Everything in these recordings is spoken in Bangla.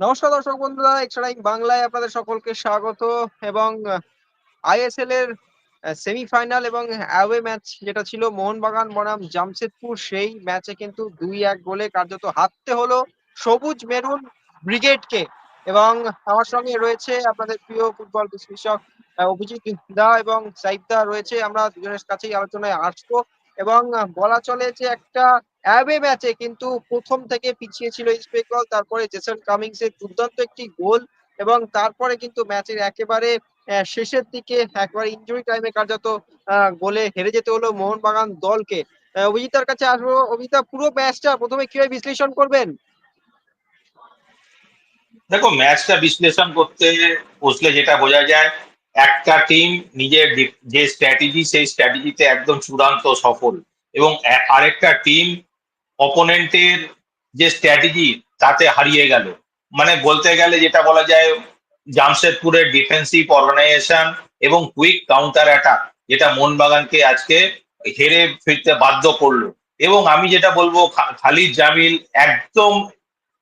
নমস্কার দর্শক বন্ধুরা, এক্সট্রা টাইম বাংলায় আপনাদের সকলকে স্বাগত এবং আইএসএল এর সেমিফাইনাল এবং অ্যাওয়ে ম্যাচ যেটা ছিল মোহনবাগান বনাম জামশেদপুর, সেই ম্যাচে কিন্তু দুই এক গোলে কার্যত হারতে হলো সবুজ মেরুন ব্রিগেডকে এবং আমার সঙ্গে রয়েছে আপনাদের প্রিয় ফুটবল বিশ্লেষক অভিজিৎ দা এবং সাইফ দা রয়েছে। আমরা দুজনের কাছেই আলোচনায় আসব এবং বলা চলে যে একটা অ্যাওয়ে ম্যাচে কিন্তু প্রথম থেকে পিছিয়ে ছিল বেঙ্গল তারপরে জেসন কামিংস এর দুর্দান্ত একটি গোল এবং তারপরে কিন্তু ম্যাচের একেবারে শেষের দিকে একবার ইনজুরি টাইমে কার্যত গোলে হেরে যেতে হলো মোহনবাগান দলকে। অভিজিতার কাছে আসব। অভিজিতা পুরো ম্যাচটা প্রথমে কীভাবে বিশ্লেষণ করবেন? দেখো ম্যাচটা বিশ্লেষণ করতে বসলে যেটা বোঝা যায়, একটা টিম নিজের যে স্ট্র্যাটেজি সেই স্ট্র্যাটেজিতে একদম চূড়ান্ত সফল। এবং আরেকটা টিম অপোনেন্টের যে স্ট্র্যাটেজি তাতে হারিয়ে গেল। মানে বলতে গেলে যেটা বলা যায়, জামশেদপুরের ডিফেন্সিভ অর্গানাইজেশন এবং কুইক কাউন্টার অ্যাটাক যেটা মোহনবাগানকে আজকে হেরে ফিরতে বাধ্য করল। এবং আমি যেটা বলব খালিদ জামিল একদম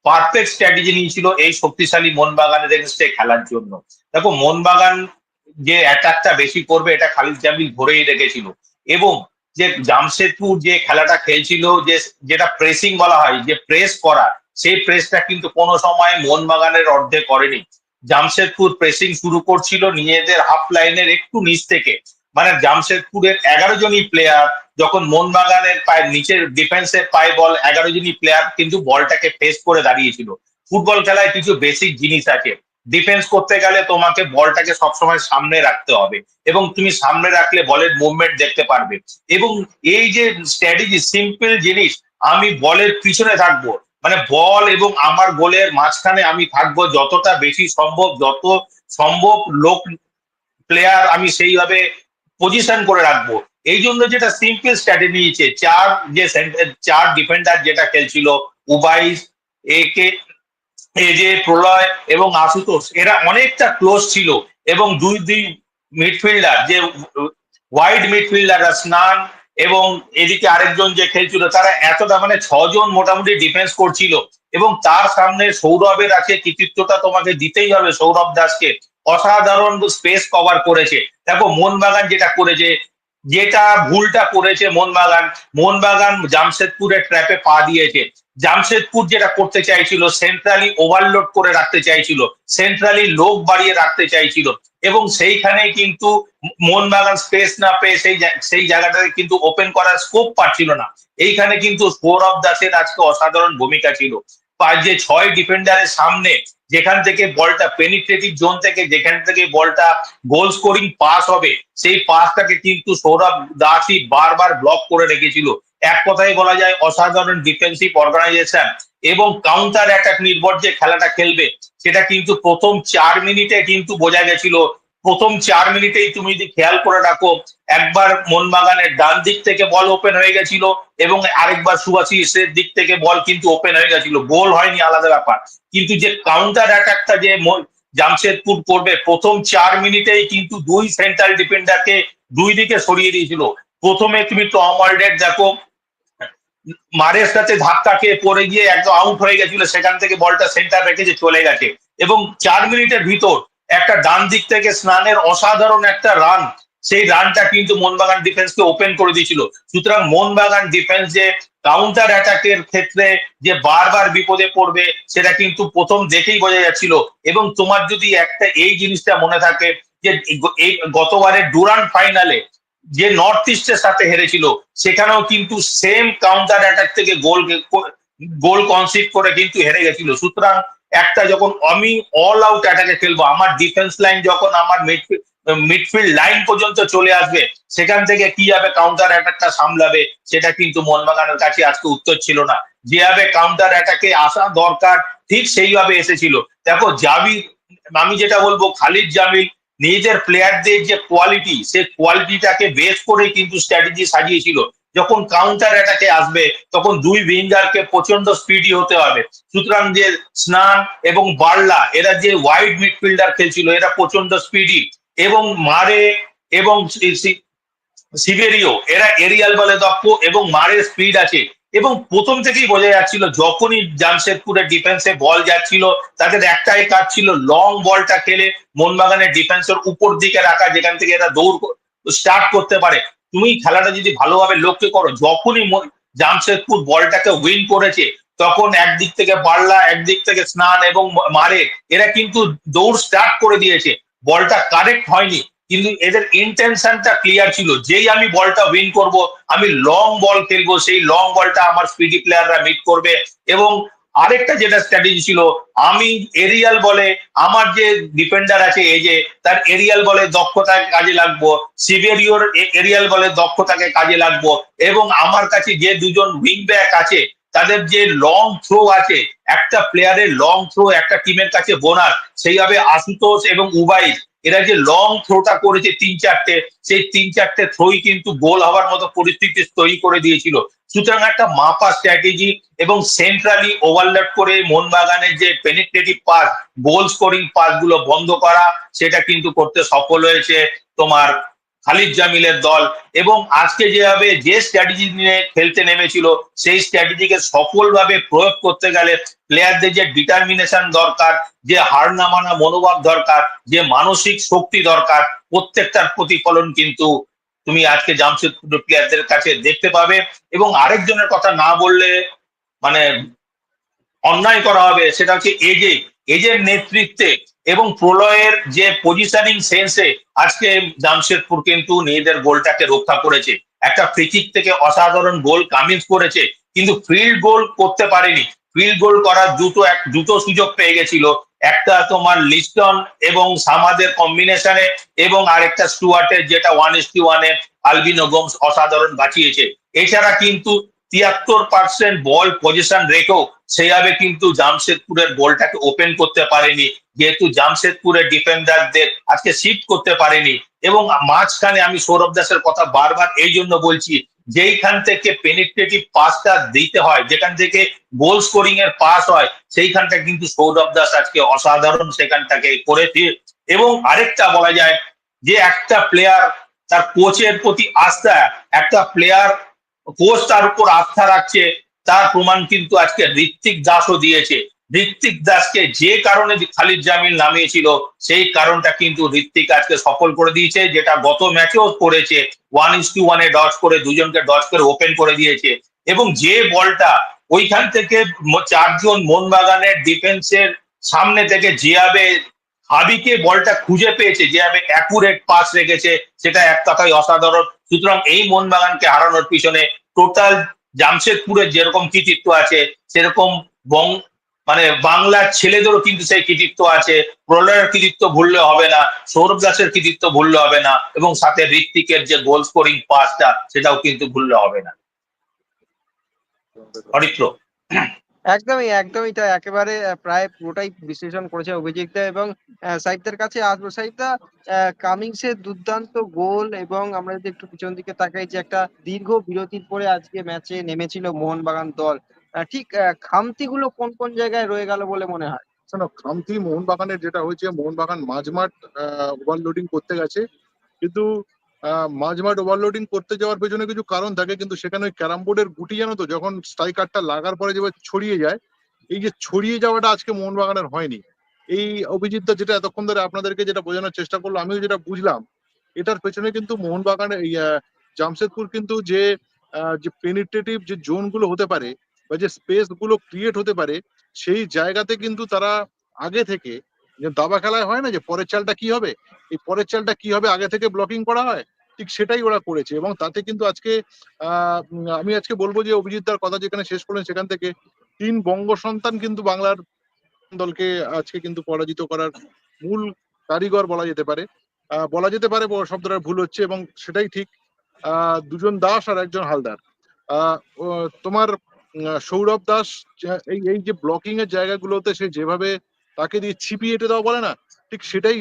পারফেক্ট স্ট্র্যাটেজি নিয়েছিল এই শক্তিশালী মোহনবাগানের এগেনস্টে খেলার জন্য। দেখো, মোহনবাগান যে অ্যাটাকটা বেশি করবে, এটা খালিদ জামিল ধরেই রেখেছিল এবং যে জামশেদপুর যে খেলাটা খেলছিল, যে যেটা প্রেসিং বলা হয়, যে প্রেস করা, সেই প্রেসটা কিন্তু কোনো সময় মোহনবাগানের অর্ধে করেনি। জামশেদপুর প্রেসিং শুরু করছিল নিজেদের হাফ লাইনের একটু নিচ থেকে। মানে জামশেদপুরের এগারো জনই প্লেয়ার যখন মোহনবাগানের পায়ের নিচের ডিফেন্সের পায়ে বল এগারো জনই প্লেয়ার কিন্তু বলটাকে ফেস করে দাঁড়িয়েছিল। ফুটবল খেলায় কিছু বেসিক জিনিস আছে। ডিফেন্স করতে গেলে তোমাকে বলটাকে সবসময় সামনে রাখতে হবে এবং তুমি সামনে রাখলে বলের মুভমেন্ট দেখতে পারবে এবং এই যে স্ট্র্যাটেজি সিম্পল জিনিস, আমি বলের পিছনে থাকব। মানে বল এবং আমার গোলের মাঝখানে আমি থাকব যতটা বেশি সম্ভব, যত সম্ভব লোক প্লেয়ার আমি সেইভাবে পজিশন করে রাখব। এই জন্য যেটা সিম্পল স্ট্র্যাটেজি নিয়েছে, চার যে চার ডিফেন্ডার যেটা খেলছিল উবাইস একে যে প্রলয় এবং আশুতোষ, এরা অনেকটা ক্লোজ ছিল এবং দুই দুই মিডফিল্ডার যে ওয়াইড মিডফিল্ডার স্নান এবং এদিকে আরেকজন যে খেলছিল, তারা এতটা মানে ছজন মোটামুটি ডিফেন্স করছিল এবং তার সামনে সৌরভের আছে কৃতিত্বটা তোমাকে দিতেই হবে সৌরভ দাসকে। অসাধারণ স্পেস কভার করেছে। দেখো, মোহনবাগান যেটা করেছে, যেটা ভুলটা করেছে মোহনবাগান মোহনবাগান জামশেদপুরের ট্র্যাপে পা দিয়েছে। জামশেদপুর যেটা করতে চাইছিল সেন্ট্রালি ওভারলোড করে রাখতে চাইছিল সেন্ট্রালি লোক বাড়িয়ে রাখতে চাইছিল এবং সেইখানে কিন্তু মোহনবাগান স্পেস না পেয়ে সেই সেই জায়গাটাকে কিন্তু ওপেন করার স্কোপ পাচ্ছিল না। এইখানে কিন্তু সৌরভ দাসের আজকে অসাধারণ ভূমিকা ছিল। যে ছয় ডিফেন্ডারের সামনে যেখান থেকে বলটা পেনিট্রেটিভ জোন থেকে, যেখান থেকে বলটা গোল স্কোরিং পাস হবে, সেই পাসটাকে কিন্তু সৌরভ দাসই বারবার ব্লক করে রেখেছিল। এক কথায় বলা যায়, অসাধারণ ডিফেন্সিভ অর্গানাইজেশন এবং কাউন্টার অ্যাটাক নির্ভর যে খেলাটা খেলবে, সেটা কিন্তু প্রথম চার মিনিটে কিন্তু বোঝা গেছিল প্রথম চার মিনিটেই তুমি যদি খেয়াল করে রাখো, একবার মোহনবাগানের ডান দিক থেকে বল ওপেন হয়ে গেছিল এবং আরেকবার সুভাষিসের দিক থেকে বল কিন্তু ওপেন হয়ে গেছিল। গোল হয়নি, আলাদা ব্যাপার। কিন্তু যে কাউন্টার অ্যাটাকটা যে জামশেদপুর করবে, প্রথম চার মিনিটেই কিন্তু দুই সেন্ট্রাল ডিফেন্ডারকে দুই দিকে সরিয়ে দিয়েছিল। প্রথমে তুমি টম ওয়ার্ল্ডের দেখো, মারের সাথে ধাক্কা খেয়ে পড়ে গিয়ে একদম আউট হয়ে গেছিল, সেখান থেকে বলটা সেন্টার রেখেছে চলে গেছে। এবং চার মিনিটের ভিতর একটা ডান দিক থেকে স্নানের অসাধারণ একটা রান সেই রানটা কিন্তু মোহনবাগান ডিফেন্সকে ওপেন করে দিয়েছিল। সুতরাং মোহনবাগান ডিফেন্স যে কাউন্টার অ্যাটাকের ক্ষেত্রে যে বারবার বিপদে পড়বে, সেটা কিন্তু প্রথম দেখেই বোঝা যাচ্ছিল। এবং তোমার যদি একটা এই জিনিসটা মনে থাকে যে এই গতবারের ডুরান ফাইনালে যে নর্থ ইস্টের সাথে হেরেছিল, সেখানেও কিন্তু সেম কাউন্টার অ্যাটাক থেকে গোল গোল কনসিড করে কিন্তু হেরে গেছিল। সুতরাং একটা যখন আমি অল আউট অ্যাটাকে খেলব, আমার ডিফেন্স লাইন যখন আমার মিডফিল্ড মিডফিল্ড লাইন পর্যন্ত চলে আসবে, সেখান থেকে কীভাবে কাউন্টার অ্যাটাকটা সামলাবে, সেটা কিন্তু মোহনবাগানের কাছে আজকে উত্তর ছিল না। যেভাবে কাউন্টার অ্যাটাকে আসা দরকার, ঠিক সেইভাবে এসেছিল। দেখো জাবি আমি যেটা বলব, খালিদ জামিল নিজের প্লেয়ারদের যে কোয়ালিটি সেই কোয়ালিটিটাকে বেস করে কিন্তু স্ট্র্যাটেজি সাজিয়েছিল। যখন কাউন্টার অ্যাটাকে আসবে, তখন দুই উইঙ্গারকে প্রচণ্ড স্পিডি হতে হবে। সুতরাং যে স্নান এবং বার্লা, এরা যে ওয়াইড মিডফিল্ডার খেলছিল, এরা প্রচণ্ড স্পিডি এবং মারে এবং সিবেরিও, এরা এরিয়াল বলে দক্ষ এবং মারের স্পিড আছে। এবং প্রথম থেকেই বোঝা যাচ্ছিল, যখনই জামশেদপুরের ডিফেন্সে বল যাচ্ছিল, তাদের একটাই কাজ ছিল লং বলটা খেলে মোহনবাগানের ডিফেন্সের উপর দিকে রাখা, যেখান থেকে এরা দৌড় স্টার্ট করতে পারে। তুমি খেলাটা যদি ভালোভাবে লক্ষ্য করো, যখনই জামশেদপুর বলটাকে উইন করেছে, তখন একদিক থেকে বাড়লা একদিক থেকে স্নান এবং মারে, এরা কিন্তু দৌড় স্টার্ট করে দিয়েছে। বলটা কারেক্ট হয়নি, কিন্তু এদের ইন্টেনশনটা ক্লিয়ার ছিল, যেই আমি বলটা উইন করব, আমি লং বল খেলব, সেই লং বলটা আমার স্পিডি প্লেয়াররা মিট করবে এবং আরেকটা যেটা স্ট্র্যাটেজি ছিল, আমি এরিয়াল বলে, আমার যে ডিফেন্ডার আছে, এই যে তার এরিয়াল বলে দক্ষতাকে কাজে লাগবো সিভেরিওর এরিয়াল বলে দক্ষতাকে কাজে লাগবো, এবং আমার কাছে যে দুজন উইং ব্যাক আছে, তাদের যে লং থ্রো আছে, একটা প্লেয়ারের লং থ্রো একটা টিমের কাছে বোনার, সেইভাবে আশুতোষ এবং উবাইস এরা যে লং থ্রোটা করেছে তিন চারটে, সেই তিন চারটে থ্রোই কিন্তু গোল হওয়ার মতো পরিস্থিতি তৈরি করে দিয়েছিল। সুতরাং একটা মাপা স্ট্র্যাটেজি এবং সেন্ট্রালি ওভারলোড করে মোহনবাগানের যে পেনিট্রেটিভ পাস গোল স্কোরিং পাসগুলো বন্ধ করা, সেটা কিন্তু করতে সফল হয়েছে তোমার খালিদ জামিলের দল এবং আজকে যেভাবে যে স্ট্র্যাটেজি নিয়ে খেলতে নেমেছিল, সেই স্ট্র্যাটেজিকে সফলভাবে প্রয়োগ করতে গেলে প্লেয়ারদের যে ডিটারমিনেশন দরকার, যে হার না মানা মনোভাব দরকার, যে মানসিক শক্তি দরকার, প্রত্যেকটার প্রতিফলন কিন্তু তুমি আজকে জামশেদপুর প্লেয়ারদের কাছে দেখতে পাবে এবং আরেকজনের কথা না বললে মানে অন্যায় করা হবে, সেটা হচ্ছে এজে এজের নেতৃত্বে এবং প্রলয়ের যে পজিশনিং সেন্সে আজকে জামশেদপুর কিন্তু নিজেদের গোলটাকে রক্ষা করেছে। একটা ফ্রিকিক থেকে অসাধারণ গোল কামিন্স করেছে, কিন্তু ফিল্ড গোল করতে পারেনি। ফিল্ড গোল করার দুটো এক, দুটো সুযোগ পেয়ে গেছিল। একটা তোমার লিস্টন এবং সামাদের কম্বিনেশনে এবং আরেকটা স্টুয়ার্টের যেটা ওয়ান ইস টু ওয়ানে আলবিনো গোমস অসাধারণ বাঁচিয়েছে। এছাড়া কিন্তু তিয়াত্তর পার্সেন্ট বল পজিশন রেখেও সেভাবে কিন্তু জামশেদপুরের বলটাকে ওপেন করতে পারেনি। যেহেতু জামশেদপুরের ডিফেন্ডারদের আজকে শিফট করতে পারেনি এবং মাঝখানে আমি সৌরভ দাসের কথা বারবার এই জন্য বলছি, যেইখান থেকে পেনিট্রেটিভ পাসটা দিতে হয়, যেখান থেকে গোল স্কোরিং এর পাস হয়, সেইখানটা কিন্তু সৌরভ দাস আজকে অসাধারণ সেখানটাকে করেছে এবং আরেকটা বলা যায় যে একটা প্লেয়ার তার কোচের প্রতি আস্থা, একটা প্লেয়ার কোচ তার উপর আস্থা রাখছে, তার প্রমাণ কিন্তু আজকে ঋত্বিক দাসও দিয়েছে। ঋত্বিক দাসকে যে কারণে খালিদ জামিল নামিয়েছিল, সেই কারণটা কিন্তু ঋত্বিক আজকে সফল করে দিয়েছে, যেটা গত ম্যাচেও করেছে। ওয়ান ইস টু ওয়ানে ডচ করে দুজনকে ডচ করে ওপেন করে দিয়েছে। এবং যে বলটা ওইখান থেকে চারজন মোহনবাগানের ডিফেন্সের সামনে থেকে যেভাবে হাবিকে বলটা খুঁজে পেয়েছে যেভাবে অ্যাকুরেট পাস রেখেছে, সেটা এক কথায় অসাধারণ। সুতরাং এই মোহনবাগানকে হারানোর পিছনে টোটাল জামশেদপুরের যেরকম কৃতিত্ব আছে, সেরকম বং মানে বাংলার ছেলেদেরও কিন্তু সেই কৃতিত্ব আছে। প্রলয়ের কৃতিত্ব ভুললে হবে না, সৌরভ দাসের কৃতিত্ব ভুললে হবে না, এবং সাথে ঋত্বিকের যে গোল স্কোরিং পাসটা সেটাও কিন্তু ভুললে হবে না। অরিত্র। একদমই একদমই তাই। একেবারে প্রায় পুরোটাই বিশ্লেষণ করেছে অভিজিৎদা এবং সাইদদের কাছে আসব। সাইদদা কামিংস এর দুর্দান্ত গোল এবং আমরা যদি একটু পিছন দিকে তাকাই যে একটা দীর্ঘ বিরতির পরে আজকে ম্যাচে নেমেছিল মোহনবাগান দল। ঠিক খামতিগুলো কোন কোন জায়গায় রয়ে গেল বলে মনে হয়? শোনো, খামতি মোহনবাগানের যেটা হয়েছে, মোহনবাগান মাঝমাঠ ওভারলোডিং করতে গেছে। কিন্তু মাঝমাঠ ওভারলোডিং করতে যাওয়ার পেছনে কিছু কারণ থাকে, কিন্তু সেখানে ওই ক্যারাম বোর্ডের গুটি জানো তো, যখন স্ট্রাইকারটা লাগার পরে যেভাবে ছড়িয়ে যায়, এই যে ছড়িয়ে যাওয়াটা আজকে মোহনবাগানের হয়নি। এই অভিজিৎদা যেটা এতক্ষণ ধরে আপনাদেরকে যেটা বোঝানোর চেষ্টা করল, আমিও যেটা বুঝলাম, এটার পেছনে কিন্তু মোহনবাগানের জামশেদপুর কিন্তু যে যে পেনিট্রেটিভ যে জোনগুলো হতে পারে বা যে স্পেসগুলো ক্রিয়েট হতে পারে, সেই জায়গাতে কিন্তু তারা আগে থেকে, যে দাবা খেলায় হয় না যে পরের চালটা কি হবে? এই পরের চালটা কি হবে? আগে থেকে ব্লকিং করা হয়? ঠিক সেটাই ওরা করেছে এবং তাতে কিন্তু আজকে আমি আজকে বলব যে অভিজিৎ দার কথা যেখানে শেষ করলেন সেখান থেকে তিন বঙ্গ সন্তান কিন্তু বাংলার দলকে আজকে কিন্তু পরাজিত করার মূল কারিগর বলা যেতে পারে। বলা যেতে পারে শব্দটার ভুল হচ্ছে এবং সেটাই ঠিক। দুজন দাস আর একজন হালদার। তোমার সৌরভ দাস এই এই যে ব্লকিং এর জায়গাগুলোতে সে যেভাবে তাকে দিয়ে ছিপিয়ে এঁটে দেওয়া বলে না, ঠিক সেটাই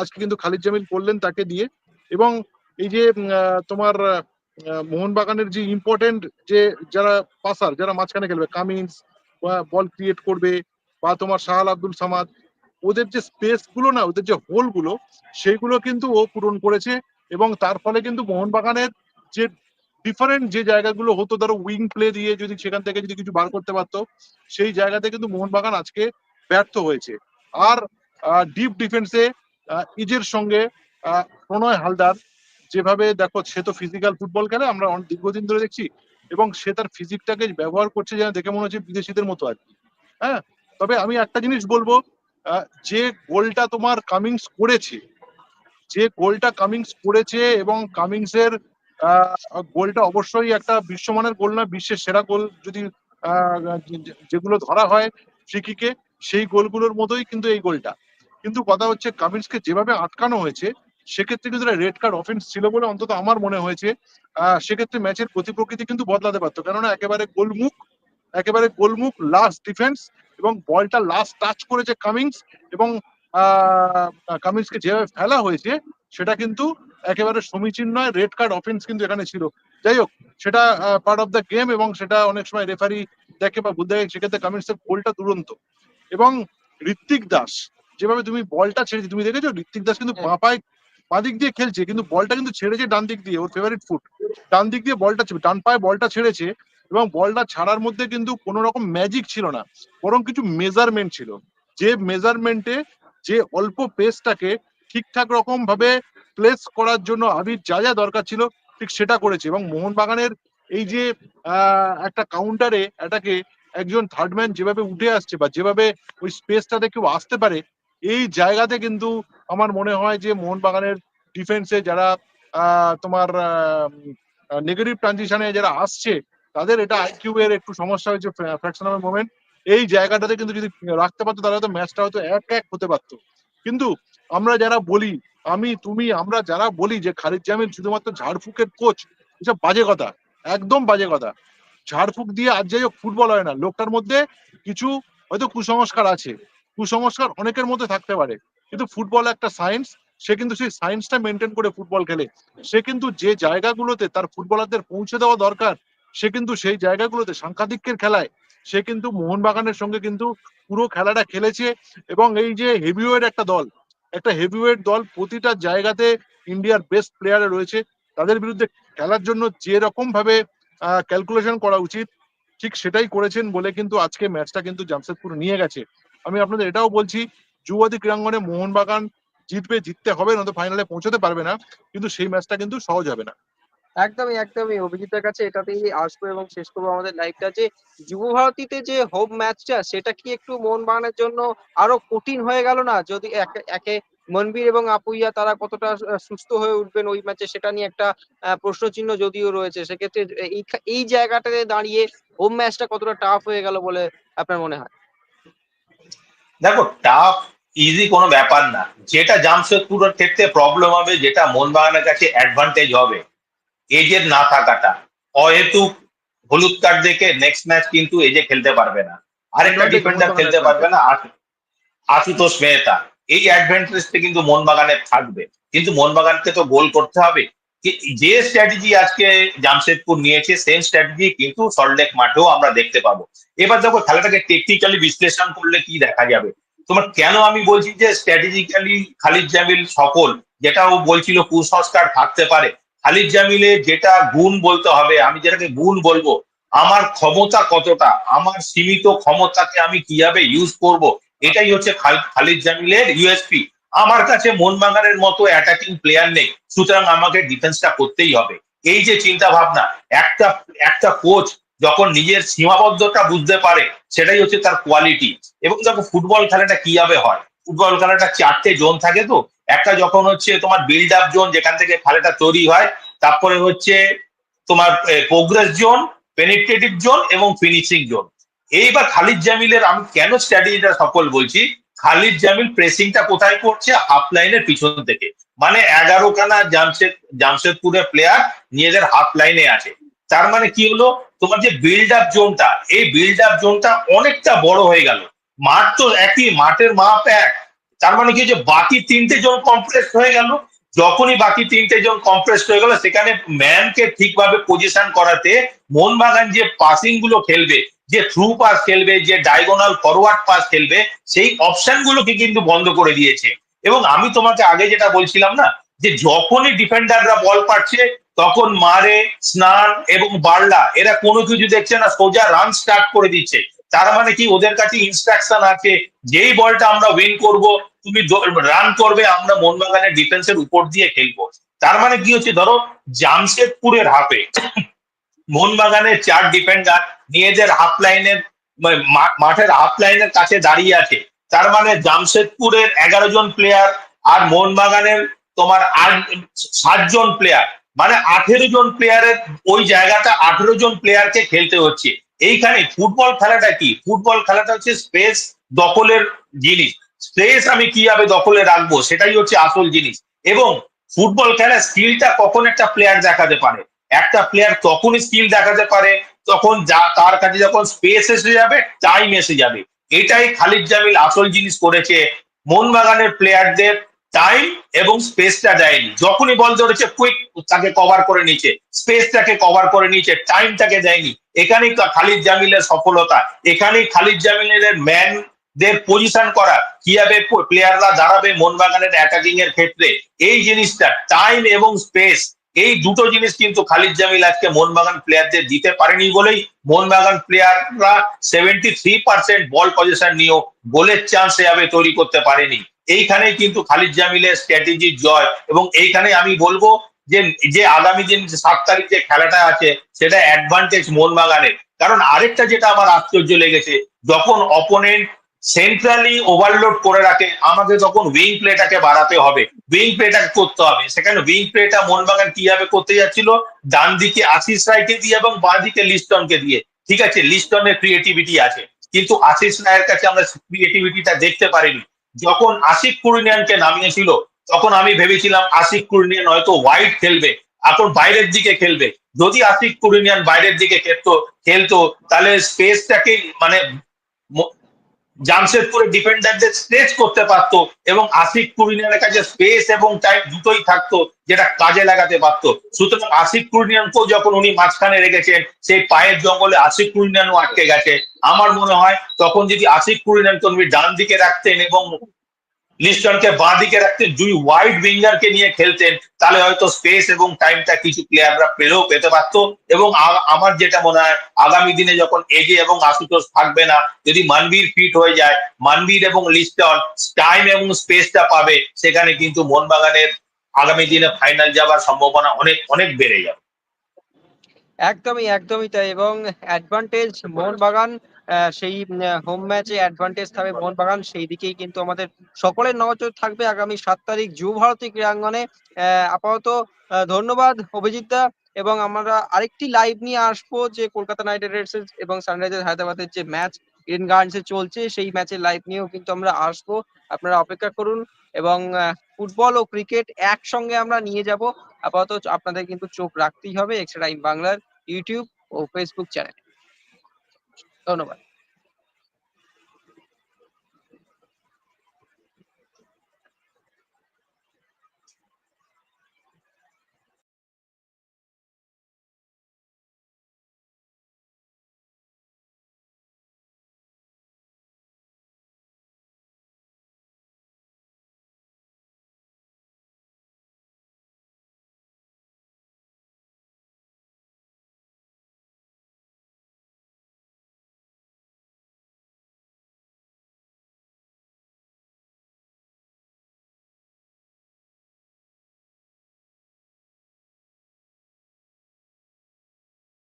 আজকে কিন্তু খালিদ জামিল করলেন তাকে দিয়ে। এবং এই যে তোমার মোহনবাগানের যে ইম্পর্টেন্ট যে যারা পাসার, যারা মাঝখানে খেলবে কামিন্স বল ক্রিয়েট করবে বা তোমার শাহাল আব্দুল সামাদ, ওদের যে স্পেসগুলো না, ওদের যে হোলগুলো সেইগুলো কিন্তু ও পূরণ করেছে এবং তার ফলে কিন্তু মোহনবাগানের যে ডিফারেন্ট যে জায়গাগুলো হতো, ধরো উইং প্লে দিয়ে যদি সেখান থেকে যদি কিছু বার করতে পারতো, সেই জায়গাতে কিন্তু মোহনবাগান আজকে ব্যর্থ হয়েছে। আর ডিপ ডিফেন্সে ইজের সঙ্গে প্রণয় হালদার যেভাবে দেখো, সে তো ফিজিক্যাল ফুটবল খেলে, আমরা অনেক দীর্ঘদিন ধরে দেখছি, এবং সে তার ফিজিকটাকে ব্যবহার করছে যেন দেখে মনে হচ্ছে বিদেশিদের মতো আর কি। হ্যাঁ? তবে আমি একটা জিনিস বলব যে গোলটা তোমার কামিংস করেছে, যে গোলটা কামিংস করেছে এবং কামিংস এর গোলটা অবশ্যই একটা বিশ্বমানের গোল না বিশ্বের সেরা গোল যদি যেগুলো ধরা হয় ফ্রিকিকে সেই গোলগুলোর মতোই কিন্তু এই গোলটা। কিন্তু কথা হচ্ছে কামিন্সকে যেভাবে আটকানো হয়েছে সেক্ষেত্রে কিন্তু রেড কার্ড অফেন্স ছিল বলে অন্তত আমার মনে হয়েছে। সেক্ষেত্রে ম্যাচের গতি প্রকৃতি কিন্তু বদলাতে পারতো। কেননা একেবারে গোলমুখ একেবারে গোলমুখ লাস্ট ডিফেন্স এবং বলটা লাস্ট টাচ করেছে কামিংস এবং আহ, কামিন্সকে যেভাবে ফেলা হয়েছে সেটা কিন্তু একেবারে সমীচীন নয় রেড কার্ড অফেন্স কিন্তু এখানে ছিল। যাই হোক সেটা পার্ট অফ দ্য গেম এবং সেটা অনেক সময় রেফারি দেখে বা বুঝতে দেখে সেক্ষেত্রে কামিন্সের গোলটা দুরন্ত। এবং ঋত্বিক দাস যেভাবে তুমি বলটা ছেড়েছি তুমি দেখেছ? ঋত্বিক দাস কিন্তু বাঁ পায়ে বাঁ দিক দিয়ে খেলছে কিন্তু বলটা কিন্তু ছেড়েছে ডান দিক দিয়ে ওর ফেভারিট ফুট ডান দিক দিয়ে বলটা ডান পায়ে বলটা ছেড়েছে এবং বলটা ছাড়ার মধ্যে কিন্তু কোনো রকম ম্যাজিক ছিল না বরং কিছু মেজারমেন্ট ছিল। যে মেজারমেন্টে যে অল্প পেসটাকে ঠিকঠাক রকম ভাবে প্লেস করার জন্য আবির যা যা দরকার ছিল, ঠিক সেটা করেছে। এবং মোহনবাগানের এই যে একটা কাউন্টারে এটাকে একজন থার্ড ম্যান যেভাবে উঠে আসছে বা যেভাবে ওই স্পেসটাতে কেউ আসতে পারে, এই জায়গাতে কিন্তু আমার মনে হয় যে মোহনবাগানের ডিফেন্সে যারা তোমার নেগেটিভ ট্রানজিশনে যারা আসছে, তাদের এটা আইকিউ এর একটু সমস্যা হয়েছে ফ্র্যাকশন অফ মোমেন্ট এই জায়গাটাতে কিন্তু যদি রাখতে পারতো, তাহলে হয়তো ম্যাচটা হয়তো এক এক হতে পারতো। কিন্তু আমরা যারা বলি আমি, তুমি, আমরা যারা বলি যে খালিদ জামিল শুধুমাত্র ঝাড়ফুকের কোচ এসব বাজে কথা, একদম বাজে কথা। ঝাড়ফুক দিয়ে আজ যাই হোক ফুটবল হয় না, লোকটার মধ্যে কিছু হয়তো কুসংস্কার আছে, কুসংস্কার অনেকের মধ্যে থাকতে পারে, কিন্তু ফুটবল একটা সায়েন্স সে কিন্তু সেই সায়েন্সটা মেনটেন করে ফুটবল খেলে। সে কিন্তু যে জায়গাগুলোতে তার ফুটবলারদের পৌঁছে দেওয়া দরকার, সে কিন্তু সেই জায়গাগুলোতে সাংঘাতিকের খেলায়, সে কিন্তু মোহনবাগানের সঙ্গে কিন্তু পুরো খেলাটা খেলেছে, এবং এই যে হেভিওয়েট একটা দল একটা হেভিওয়েট দল প্রতিটা জায়গাতে ইন্ডিয়ার বেস্ট প্লেয়ারে রয়েছে। তাদের বিরুদ্ধে খেলার জন্য যে রকম ভাবে ক্যালকুলেশন করা উচিত, ঠিক সেটাই করেছেন বলে কিন্তু আজকে ম্যাচটা কিন্তু জামশেদপুর নিয়ে গেছে। আমি আপনাদের এটাও বলছি, যুবতী ক্রীড়াঙ্গনে মোহনবাগান জিতবে, জিততে হবে, নয়তো ফাইনালে পৌঁছতে পারবে না, কিন্তু সেই ম্যাচটা কিন্তু সহজ হবে না। একদমই একদমই। অভিজিতের কাছে এটাতেই আসব এবং শেষ করব আমাদের লাইভটা যে যুব ভারতীতে যে হোম ম্যাচটা সেটা কি একটু মোহনবাগানের জন্য আরও কঠিন হয়ে গেল না? যদি একে- মনবীর এবং আপুইয়া তারা কতটা সুস্থ হয়ে উঠবেন ওই ম্যাচে সেটা নিয়ে একটা আহ, প্রশ্নচিহ্ন যদিও রয়েছে। সেক্ষেত্রে এই এই জায়গাটাতে দাঁড়িয়ে হোম ম্যাচটা কতটা টাফ হয়ে গেল বলে আপনার মনে হয়? দেখো টাফ ইজি কোনো ব্যাপার না। যেটা জামশেদপুরের ক্ষেত্রে প্রবলেম হবে যেটা মোহনবাগানের কাছে অ্যাডভান্টেজ হবে। এজের না থাকাটা। অহেতুক হলুদ কার্ড দেখে নেক্সট ম্যাচ কিন্তু এজে খেলতে পারবে না। আরেকটা ডিফেন্ডার খেলতে পারবে না আশুতোষ মেহতা। এই অ্যাডভান্টেজটা কিন্তু মোহনবাগানের থাকবে। কিন্তু মোহনবাগানকে তো গোল করতে হবে। যে স্ট্র্যাটেজি আজকে জামশেদপুর নিয়েছে সেম স্ট্র্যাটেজি কিন্তু সল্টলেক মাঠেও আমরা দেখতে পাবো। এবার দেখো খেলাটাকে টেকনিক্যালি বিশ্লেষণ করলে কি দেখা যাবে? তোমার কেন আমি বলছি যে স্ট্র্যাটেজিক্যালি খালিদ জামিল সফল যেটা ও বলছিল কুসংস্কার থাকতে পারে। খালিদ জামিলের যেটা গুণ বলতে হবে, আমি যেটাকে গুণ বলব, আমার ক্ষমতা কতটা? আমার সীমিত ক্ষমতাকে আমি কীভাবে ইউজ করব? এটাই হচ্ছে খাল- খালিদ জামিলের ইউএসপি আমার কাছে মন মোহনবাগানের মতো অ্যাটাকিং প্লেয়ার নেই, সুতরাং আমাকে ডিফেন্সটা করতেই হবে। এই যে চিন্তা ভাবনা একটা একটা কোচ যখন নিজের সীমাবদ্ধতা বুঝতে পারে, সেটাই হচ্ছে তার কোয়ালিটি এবং দেখো ফুটবল খেলাটা কীভাবে হয়? ফুটবল খেলাটা চারটে জোন থাকে তো একটা যখন হচ্ছে তোমার বিল্ড আপ জোন যেখান থেকে খেলাটা তৈরি হয়, তারপরে হচ্ছে তোমার প্রোগ্রেস জোন পেনিট্রেটিভ জোন এবং ফিনিশিং জোন এইবার খালিদ জামিলের আমি কেন স্ট্র্যাটেজিটা সফল বলছি? খালিদ জামিল প্রেসিংটা কোথায় করছে? হাফ লাইনের পিছন থেকে। মানে এগারো খানা জামশেদ, জামশেদপুরের প্লেয়ার নিজেদের হাফ লাইনে আছে। তার মানে কি হলো? তোমার যে বিল্ড আপ জোনটা এই বিল্ড আপ জোনটা অনেকটা বড় হয়ে গেল। মাঠ তো একই, মাঠের মাপ এক। তার মানে কি যে বাকি তিনটে জন কমপ্লেক্স হয়ে গেল। যখনই বাকি তিনটে জন কমপ্রেস হয়ে গেল, সেখানে ম্যানকে ঠিকভাবে পজিশন করাতে মোহনবাগান যে পাসিংগুলো খেলবে, যে থ্রু পাস খেলবে, যে ডায়গোনাল ফরওয়ার্ড পাস খেলবে, সেই অপশন গুলোকে কিন্তু বন্ধ করে দিয়েছে। এবং আমি তোমাকে আগে যেটা বলছিলাম না, যে যখনই ডিফেন্ডাররা বল পাচ্ছে, তখন মারে, স্নান এবং বার্লা, এরা কোনো কিছু দেখছে না, সোজা রান স্টার্ট করে দিচ্ছে। তার মানে কি? ওদের কাছে ইনস্ট্রাকশন আছে, যেই বলটা আমরা উইন করব, তুমি রান করবে, আমরা মোহনবাগানের ডিফেন্সের উপর দিয়ে খেলব। তার মানে কি হচ্ছে? ধরো, জামশেদপুরের হাফে মোহনবাগানের চার ডিফেন্ডার নিজেদের হাফ লাইনের মাঠের হাফ লাইনের কাছে দাঁড়িয়ে আছে। তার মানে জামশেদপুরের এগারো জন প্লেয়ার আর মোহনবাগানের তোমার আট সাতজন প্লেয়ার মানে আঠেরো জন প্লেয়ারের ওই জায়গাটা আঠেরো জন প্লেয়ারকে খেলতে হচ্ছে। এইখানে ফুটবল খেলাটা কি? ফুটবল খেলাটা হচ্ছে স্পেস দখলের জিনিস। স্পেস আমি কীভাবে দখলে রাখব? সেটাই হচ্ছে আসল জিনিস। এবং ফুটবল খেলার স্কিলটা কখন একটা প্লেয়ার দেখাতে পারে? একটা প্লেয়ার তখনই স্কিল দেখাতে পারে তখন যা, তার কাছে যখন স্পেস এসে যাবে টাইম এসে যাবে। এটাই খালিদ জামিল আসল জিনিস করেছে। মোহনবাগানের প্লেয়ারদের টাইম এবং স্পেসটা দেয়নি। যখনই বল ধরেছে কুইক তাকে কভার করে নিচ্ছে স্পেসটাকে কভার করে নিচ্ছে টাইমটাকে দেয়নি। এখানেই খালিদ জামিলের সফলতা। এখানেই খালিদ জামিলের ম্যান দের পজিশন করা। কীভাবে প্লেয়াররা দাঁড়াবে মোহনবাগানের অ্যাটাকিং এর ক্ষেত্রে? এই জিনিসটা টাইম এবং স্পেস এই দুটো জিনিস কিন্তু খালিদ জামিল আজকে মোহনবাগান প্লেয়ারদের দিতে পারেনি বলেই মোহনবাগান প্লেয়াররা seventy three percent ball possession নিয়েও গোলের চান্স এভাবে তৈরি করতে পারেনি। এইখানেই কিন্তু খালিদ জামিলের স্ট্র্যাটেজির জয় এবং এইখানে আমি বলব যে যে আগামী দিন সাত তারিখ যে খেলাটা আছে, সেটা অ্যাডভান্টেজ মোহনবাগানের। কারণ আরেকটা যেটা আমার আশ্চর্য লেগেছে, যখন অপোনেন্ট সেন্ট্রালি ওভারলোড করে রাখে আমাকে তখন উইং প্লেটাকে বাড়াতে হবে। উইং প্লেটাকে করতে হবে। সেখানে উইং প্লেটা মোহনবাগান কীভাবে করতে যাচ্ছিল? ডান দিকে আশিস রায়কে দিয়ে এবং বাঁ দিকে লিস্টনকে দিয়ে। ঠিক আছে, লিস্টনের ক্রিয়েটিভিটি আছে। কিন্তু আশিস রায়ের কাছে আমরা ক্রিয়েটিভিটিটা দেখতে পারিনি। যখন আশিক কুরিনিয়ানকে নামিয়েছিল, তখন আমি ভেবেছিলাম আশিক কুরিনিয়ান হয়তো ওয়াইড খেলবে, এখন বাইরের দিকে খেলবে। যদি আসিফ কুরিনিয়ান বাইরের দিকে খেলতো খেলতো, তাহলে স্পেসটাকে মানে জামশেদপুরের ডিফেন্ডারদের স্ট্রেচ করতে পারতো এবং আসিফ কুরিনিয়ানের কাছে স্পেস এবং টাইম দুটোই থাকতো যেটা কাজে লাগাতে পারতো। সুতরাং আসিফ কুরিনিয়ানকেও যখন উনি মাঝখানে রেখেছেন, সেই পায়ের জঙ্গলে আসিফ কুরিনিয়ানও আটকে গেছে। আমার মনে হয় তখন যদি আসিফ কুরিনিয়ানকে উনি ডান দিকে রাখতেন এবং লিস্টনকে বাঁ দিকে রাখতেন, দুই ওয়াইড উইঙ্গারকে নিয়ে খেলতেন, তাহলে হয়তো স্পেস এবং টাইমটা কিছু প্লেয়াররা পেলেও পেতে পারতো। এবং আমার যেটা মনে হয়, আগামী দিনে যখন এজে এবং আশুতোষ থাকবে না, যদি মানবীর ফিট হয়ে যায়, মানবীর এবং লিস্টন টাইম এবং স্পেসটা পাবে, সেখানে কিন্তু মোহনবাগানের আগামী দিনে ফাইনাল যাওয়ার সম্ভাবনা অনেক অনেক বেড়ে যাবে। একদমই একদমই তাই। এবং অ্যাডভান্টেজ মোহনবাগান সেই হোম ম্যাচে অ্যাডভান্টেজ থাকবে মোহনবাগান। সেই দিকেই কিন্তু আমাদের সকলের নজর থাকবে আগামী সাত তারিখ যুব ভারতী ক্রীড়াঙ্গনে। আপাতত ধন্যবাদ অভিজিৎ দা এবং আমরা আরেকটি লাইভ নিয়ে আসব যে কলকাতা নাইট রাইডার্স এবং সানরাইজার্স হায়দ্রাবাদের যে ম্যাচ ইডেন গার্ডেন্সে চলছে, সেই ম্যাচের লাইভ নিয়েও কিন্তু আমরা আসব। আপনারা অপেক্ষা করুন এবং ফুটবল ও ক্রিকেট একসঙ্গে আমরা নিয়ে যাব। আপাতত আপনাদের কিন্তু চোখ রাখতেই হবে এক্সট্রা টাইম বাংলার ইউটিউব ও ফেসবুক চ্যানেল ধন্যবাদ